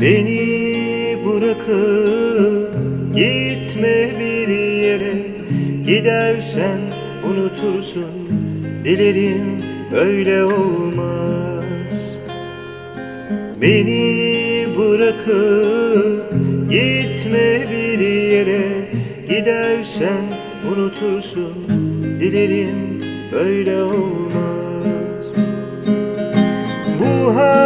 Beni bırakıp gitme bir yere. Gidersen unutursun dilerim öyle olmaz. Beni bırakıp gitme bir yere. Gidersen unutursun dilerim öyle olmaz. Bu gidilmez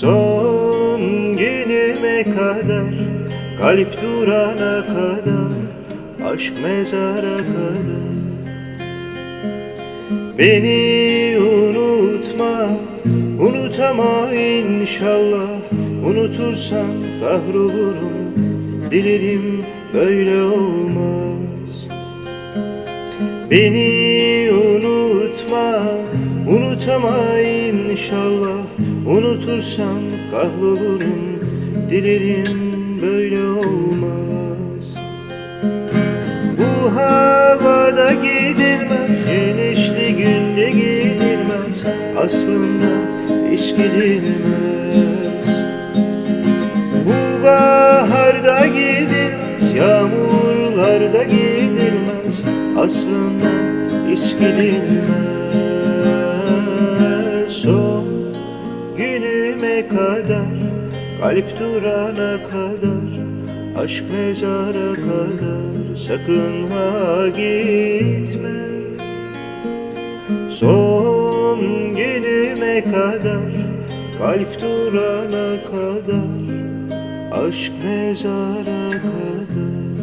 Son günüme kadar Kalp durana kadar Aşk mezara kadar. Beni unutma Unutama inşallah. Unutursan kahrolurum Dilerim böyle olmaz. Beni unutma Unutama inşallah Unutursan kahrolurum. Dilerim böyle olmaz. Bu havada gidilmez Güneşli günde gidilmez. Aslında hiç gidilmez. Bu baharda gidilmez Yağmurlarda gidilmez. Aslında hiç gidilmez Son günüme kadar Kalp durana kadar Aşk mezara kadar Sakın ha gitme. Son günüme kadar Kalp durana kadar Aşk mezara kadar